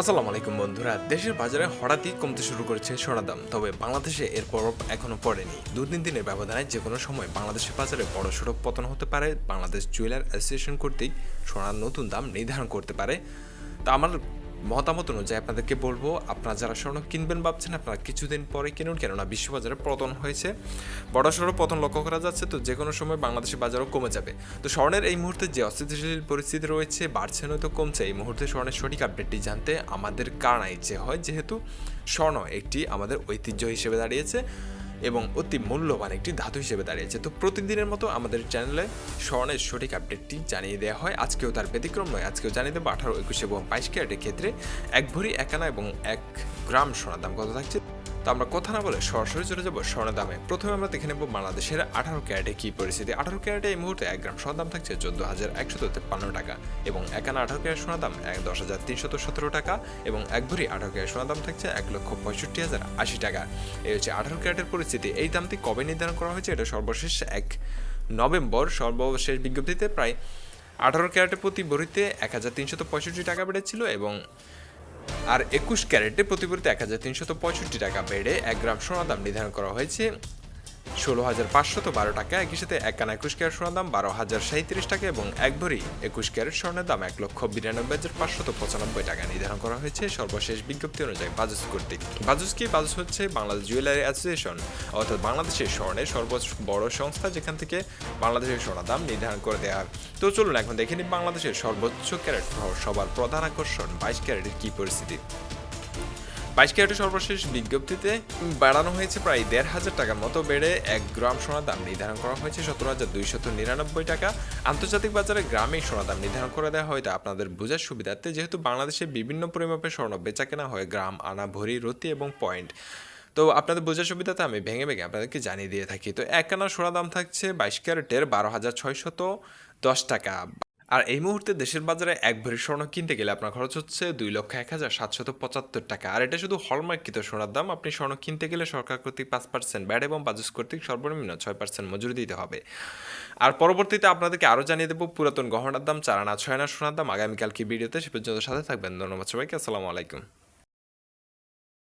আসসালামু আলাইকুম বন্ধুরা। দেশের বাজারে হঠাৎই কমতে শুরু করেছে সোনার দাম। তবে বাংলাদেশে এর প্রভাব এখনও পড়েনি। দু তিন দিনের ব্যবধানে যে কোনো সময় বাংলাদেশের বাজারে বড় সড়ক পতন হতে পারে। বাংলাদেশ জুয়েলার অ্যাসোসিয়েশন কর্তৃক সোনার নতুন দাম নির্ধারণ করতে পারে। তা আমার মতামত অনুযায়ী আপনাদেরকে বলব, আপনারা যারা স্বর্ণ কিনবেন ভাবছেন, আপনারা কিছুদিন পরে কিনুন, কেননা বিশ্ববাজারে পতন হয়েছে। বড় সড়ো পতন লক্ষ্য করা যাচ্ছে তো যে কোনো সময় বাংলাদেশের বাজারও কমে যাবে। তো স্বর্ণের এই মুহূর্তে যে অস্থিতিশীল পরিস্থিতি রয়েছে, বাড়ছে নয়তো কমছে, এই মুহূর্তে স্বর্ণের সঠিক আপডেটটি জানতে আমাদের কারণ ইচ্ছে হয়, যেহেতু স্বর্ণ একটি আমাদের ঐতিহ্য হিসেবে দাঁড়িয়েছে। এবং অতি মূল্যবান একটি ধাতু হিসেবে দাঁড়িয়েছে। তো প্রতিদিনের মতো আমাদের চ্যানেলে স্বর্ণের সঠিক আপডেটটি জানিয়ে দেওয়া হয়। আজকেও তার ব্যতিক্রম নয়, আজকেও জানিয়ে দেবো আঠারো, একুশ এবং বাইশ ক্যারেটের ক্ষেত্রে এক ভরি, এক আনা এবং এক গ্রাম সোনার দাম কত থাকছে? তো আমরা কথা না বলে সরাসরি চলে যাব স্বর্ণের দামে। প্রথমে আমরা দেখে নেব বাংলাদেশের আঠারো ক্যারেটে কি পরিস্থিতি। আঠারো ক্যারেটে এই মুহূর্তে এক গ্রাম সোনার দাম থাকছে চোদ্দ হাজার একশো তেপ্পান্ন টাকা এবং এক আনা আঠারো ক্যারেট সোনার দাম এক দশ হাজার তিনশত সতেরো টাকা এবং এক ভরি আঠারো ক্যারেট সোনার দাম থাকছে এক লক্ষ পঁয়ষট্টি হাজার আশি টাকা। এই হচ্ছে আঠারো ক্যারেটের পরিস্থিতি। এই দামটি কবে নির্ধারণ করা হয়েছে? এটা সর্বশেষ এক নভেম্বর। সর্বশেষ বিজ্ঞপ্তিতে প্রায় আঠারো ক্যারেটের প্রতি ভরিতে এক হাজার তিনশত পঁয়ষট্টি টাকা বেড়েছিল এবং আর একুশ ক্যারেটে প্রতিবর্তী এক হাজার তিনশত পঁয়ষট্টি টাকা বেড়ে এক গ্রাম সোনার দাম নির্ধারণ করা হয়েছে। ষোলো হাজার পাঁচশত বারো টাকা একই সাথে এক কানা একুশ ক্যারেট সোনার দাম বারো হাজার সাঁত্রিশ টাকা এবং এক ভরি একুশ ক্যারেট স্বর্ণের দাম এক লক্ষ বিরানব্বই হাজার পাঁচশত পঁচানব্বই টাকা নির্ধারণ করা হয়েছে। সর্বশেষ বিজ্ঞপ্তি অনুযায়ী বাজুস কর্তৃক বাজুস কি? বাজুস হচ্ছে বাংলাদেশ জুয়েলারি অ্যাসোসিয়েশন অর্থাৎ বাংলাদেশের স্বর্ণের সর্বোচ্চ বড় সংস্থা যেখান থেকে বাংলাদেশের সোনার দাম নির্ধারণ করে দেওয়া হয়। তো চলুন এখন দেখে নিই বাংলাদেশের সর্বোচ্চ ক্যারেট সহ সবার প্রধান আকর্ষণ বাইশ ক্যারেটের কী পরিস্থিতি। বাইশ ক্যারেটের সর্বশেষ বিজ্ঞপ্তিতে বাড়ানো হয়েছে প্রায় দেড় হাজার টাকার মতো বেড়ে এক গ্রাম সোনার দাম নির্ধারণ করা হয়েছে সতেরো হাজার দুইশত নিরানব্বই টাকা। আন্তর্জাতিক বাজারে গ্রামে সোনার দাম নির্ধারণ করে দেওয়া হয় তা আপনাদের বোঝার সুবিধার্থে যেহেতু বাংলাদেশে বিভিন্ন পরিমাপে স্বর্ণ বেচা কেনা হয়, গ্রাম, আনা, ভরি, রতি এবং পয়েন্ট। তো আপনাদের বোঝার সুবিধাতে আমি ভেঙে ভেঙে আপনাদেরকে জানিয়ে দিয়ে থাকি। তো এক আনা সোনা দাম থাকছে বাইশ ক্যারেটের বারো হাজার ছয়শত দশ টাকা। আর এই মুহূর্তে দেশের বাজারে এক ভরি স্বর্ণ কিনতে গেলে আপনার খরচ হচ্ছে দুই লক্ষ এক হাজার সাতশত পঁচাত্তর টাকা। আর এটা শুধু হলমার্কিত সোনার দাম, আপনি স্বর্ণ কিনতে গেলে সরকার কর্তৃক পাঁচ পার্সেন্ট ব্যাড এবং বাজুস কর্তৃক সর্বনিম্ন ছয় পার্সেন্ট মজুরি দিতে হবে। আর পরবর্তীতে আপনাদেরকে আরও জানিয়ে দেবো পুরাতন গহনার দাম, চার আনা, ছয় আনা সোনার দাম। আগামীকাল কি ভিডিওতে সে পর্যন্ত সাথে থাকবেন। ধন্যবাদ সবাইকে, আসসালামু আলাইকুম।